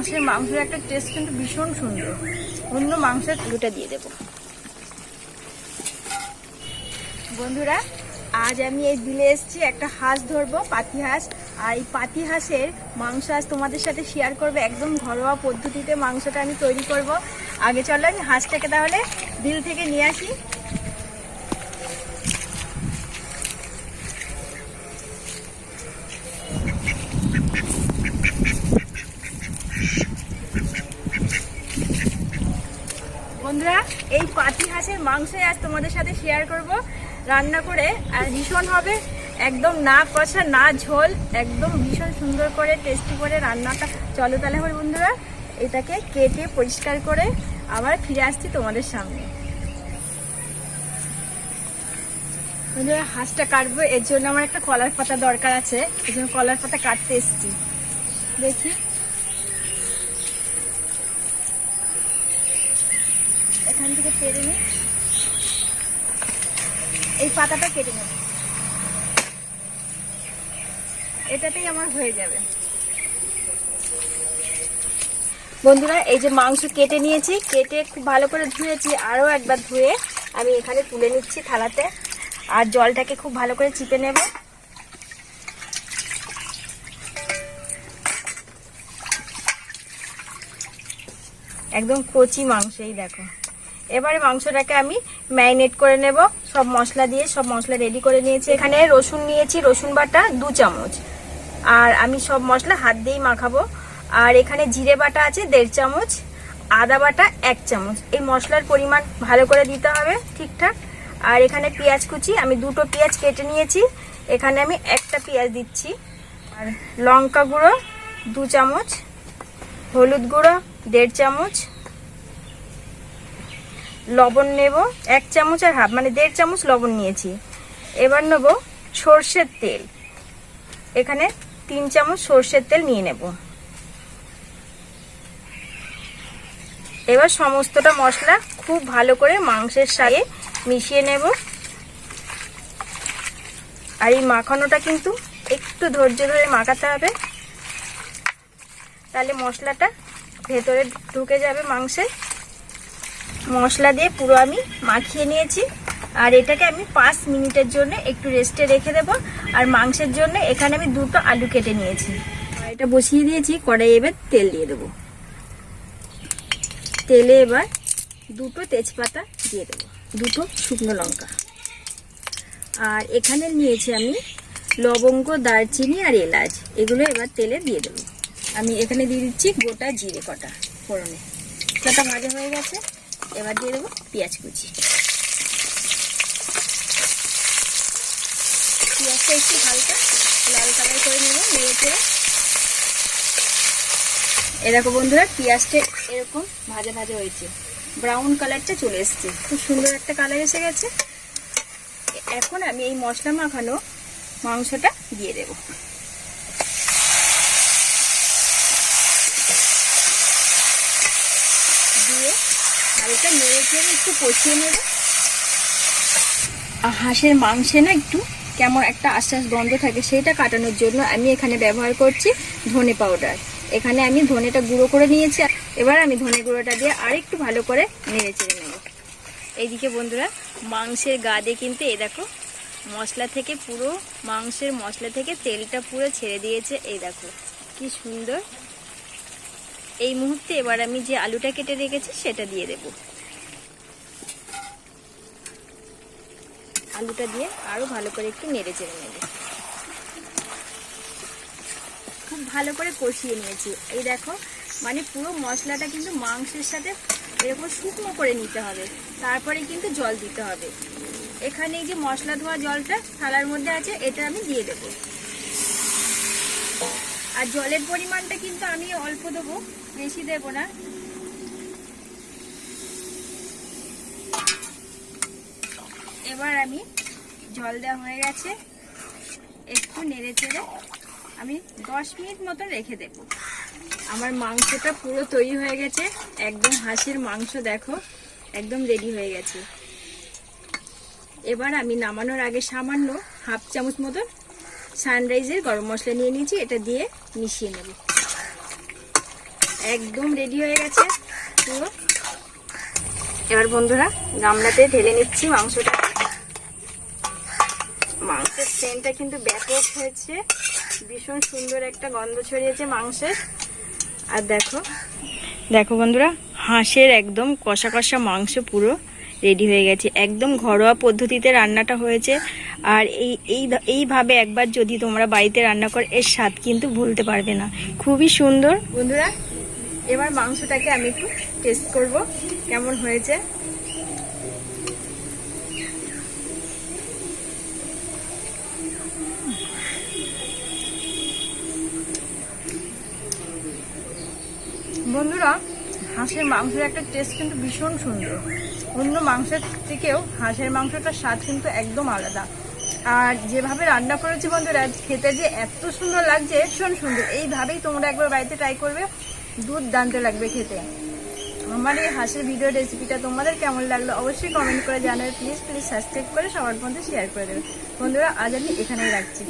হাঁসের মাংসের একটা টেস্ট কিন্তু ভীষণ সুন্দর। অন্য মাংসের দুটা দিয়ে দেব। বন্ধুরা, আজ আমি এই বিলে এসেছি, একটা হাঁস ধরবো, পাতি হাঁস। আর এই পাতি হাঁসের মাংস আজ তোমাদের সাথে শেয়ার করব। একদম ঘরোয়া পদ্ধতিতে মাংসটা আমি তৈরি করব। আগে চলো আমি হাঁসটাকে তাহলে বিল থেকে নিয়ে আসি। বন্ধুরা, এই পাতি হাঁসের মাংসই আজ তোমাদের সাথে শেয়ার করব। রান্না করে, আর ভীষণ হবে, একদম না কষা, না ঝোল, একদম ভীষণ সুন্দর করে টেস্টি করে রান্নাটা। চলো তাহলে হবে বন্ধুরা, এটাকে কেটে পরিষ্কার করে আবার ফিরে আসছি তোমাদের সামনে। বন্ধুরা, হাঁসটা কাটবো, এর জন্য আমার একটা কলার পাতা দরকার আছে এই জন্য কলার পাতা কাটতে এসেছি। দেখি। এখান থেকে পেরে নিই। এই পাতাটা কেটে নেব। এটাতেই আমার হয়ে যাবে। বন্ধুরা, এই যে মাংস কেটে নিয়েছি, কেটে খুব ভালো করে ধুয়েছি, আরও একবার ধুয়ে আমি এখানে তুলে নিচ্ছি থালাতে। আর জলটাকে খুব ভালো করে চিপে নেব। একদম কচি মাংস, এই দেখো। এবারে মাংসটাকে আমি ম্যারিনেট করে নেব। সব মশলা দিয়ে সব মশলা রেডি করে নিয়েছি। এখানে রসুন নিয়েছি, রসুন বাটা দু চামচ। আর আমি সব মশলা হাত দিয়েই মাখাবো। আর এখানে জিরে বাটা আছে দেড় চামচ, আদা বাটা এক চামচ। এই মশলার পরিমাণ ভালো করে দিতে হবে ঠিকঠাক। আর এখানে পেঁয়াজ কুচি, আমি দুটো পেঁয়াজ কেটে নিয়েছি। এখানে আমি একটা পেঁয়াজ দিচ্ছি। আর লঙ্কা গুঁড়ো দু চামচ, হলুদ গুঁড়ো দেড় চামচ লবণ নেব, এক চামচ আর হাফ মানে দেড় চামচ লবণ নিয়েছি। এবার নেব সর্ষের তেল। এখানে তিন চামচ সর্ষের তেল নিয়ে নেব। এবার সমস্তটা মশলা খুব ভালো করে মাংসের সাথে মিশিয়ে নেব। আর এই মাখানোটা কিন্তু একটু ধৈর্য ধরে মাখাতে হবে। তাহলে মশলাটা ভেতরে ঢুকে যাবে মাংসে। মশলা দিয়ে পুরো আমি মাখিয়ে নিয়েছি। আর এটাকে আমি পাঁচ মিনিটের জন্য একটু রেস্টে রেখে দেব। আর মাংসের জন্য এখানে আমি দুটো আলু কেটে নিয়েছি। এটা বসিয়ে দিয়েছি কড়াই এবার তেল দিয়ে দেবো। তেলে এবার দুটো তেজপাতা দিয়ে দেবো, দুটো শুকনো লঙ্কা। আর এখানে নিয়েছি আমি লবঙ্গ, দারচিনি আর এলাচ। এগুলো এবার তেলে দিয়ে দেবো। আমি এখানে দিয়ে দিচ্ছি গোটা জিরে কটা ফোড়নে। কটা ভাজা হয়ে গেছে? এবার দিয়ে দেবো পেঁয়াজ কুচি। পেঁয়াজটা একটু হালকা লাল কালার করে নেব, নেড়ে এরকম বন্ধুরা, পেঁয়াজটা এরকম ভাজা ভাজা হয়েছে। ব্রাউন কালারটা চলে এসছে। খুব সুন্দর একটা কালার এসে গেছে। এখন আমি এই মশলা মাখানো মাংসটা দিয়ে দেবো দিয়ে একটু কষিয়ে নেব? হাঁসের মাংসে না একটু কেমন একটা আশ্বাস গন্ধ থাকে, সেটা কাটানোর জন্য আমি এখানে ব্যবহার করছি ধনে পাউডার এখানে আমি ধনেটা গুঁড়ো করে নিয়েছি এবার আমি ধনে গুঁড়োটা দিয়ে আরেকটু ভালো করে নেড়ে চেড়ে নেব। এইদিকে বন্ধুরা, মাংসের গাদে কিন্তু এ দেখো, মশলা থেকে পুরো মাংসের মশলা থেকে তেলটা পুরো ছেড়ে দিয়েছে, এই দেখো, কি সুন্দর। এই মুহূর্তে এবার আমি যে আলুটা কেটে রেখেছি, সেটা দিয়ে দেব। আলুটা দিয়ে আরও ভালো করে একটু নেড়ে চেড়ে নেব। খুব ভালো করে কষিয়ে নিয়েছি। এই দেখো মানে পুরো মশলাটা কিন্তু মাংসের সাথে এরকম শুকনো করে নিতে হবে। তারপরে কিন্তু জল দিতে হবে। এখানে এই যে মশলা ধোয়া জলটা থালার মধ্যে আছে, এটা আমি দিয়ে দেবো। আর জলের পরিমাণটা কিন্তু আমি অল্প দেবো, বেশি দেব না। এবার আমি জল দেওয়া হয়ে গেছে। একটু নেড়ে চেড়ে আমি দশ মিনিট মতো রেখে দেব। আমার মাংসটা পুরো তৈরি হয়ে গেছে। একদম হাঁসের মাংস দেখো, একদম রেডি হয়ে গেছে। এবার আমি নামানোর আগে সামান্য হাফ চামচ মতো সানরাইজের গরম মশলা নিয়ে নিয়েছি, এটা দিয়ে মিশিয়ে নেব। একদম রেডি হয়ে গেছে পুরো। এবার বন্ধুরা গামলাতে ঢেলে নিচ্ছি মাংসটা। মাংসের সেন্টটা কিন্তু ব্যাপক হয়েছে। ভীষণ সুন্দর একটা গন্ধ ছড়িয়েছে মাংসের। আর দেখো দেখো বন্ধুরা, হাঁসের একদম কষা কষা মাংস পুরো রেডি হয়ে গেছে। একদম ঘরোয়া পদ্ধতিতে রান্নাটা হয়েছে। আর এই এই, এইভাবে একবার যদি তোমরা বাড়িতে রান্না করো, এর স্বাদ কিন্তু ভুলতে পারবে না। খুবই সুন্দর। বন্ধুরা, এবার মাংসটাকে আমি একটু টেস্ট করব, কেমন হয়েছে। বন্ধুরা, হাঁসের মাংসের একটা টেস্ট কিন্তু ভীষণ সুন্দর। অন্য মাংসের থেকেও হাঁসের মাংসটার স্বাদ কিন্তু একদম আলাদা। আর যেভাবে রান্না করেছি বন্ধুরা, খেতে যে এত সুন্দর লাগছে, ভীষণ সুন্দর। এইভাবেই তোমরা একবার বাড়িতে ট্রাই করবে দুধ দানতে লাগবে খেতে। আমার এই হাঁসের ভিডিও রেসিপিটা তোমাদের কেমন লাগল অবশ্যই কমেন্ট করে জানাবে। প্লিজ প্লিজ সাবস্ক্রাইব করে সবার মধ্যে শেয়ার করে দেবে। বন্ধুরা, আজ আমি এখানেই রাখছি।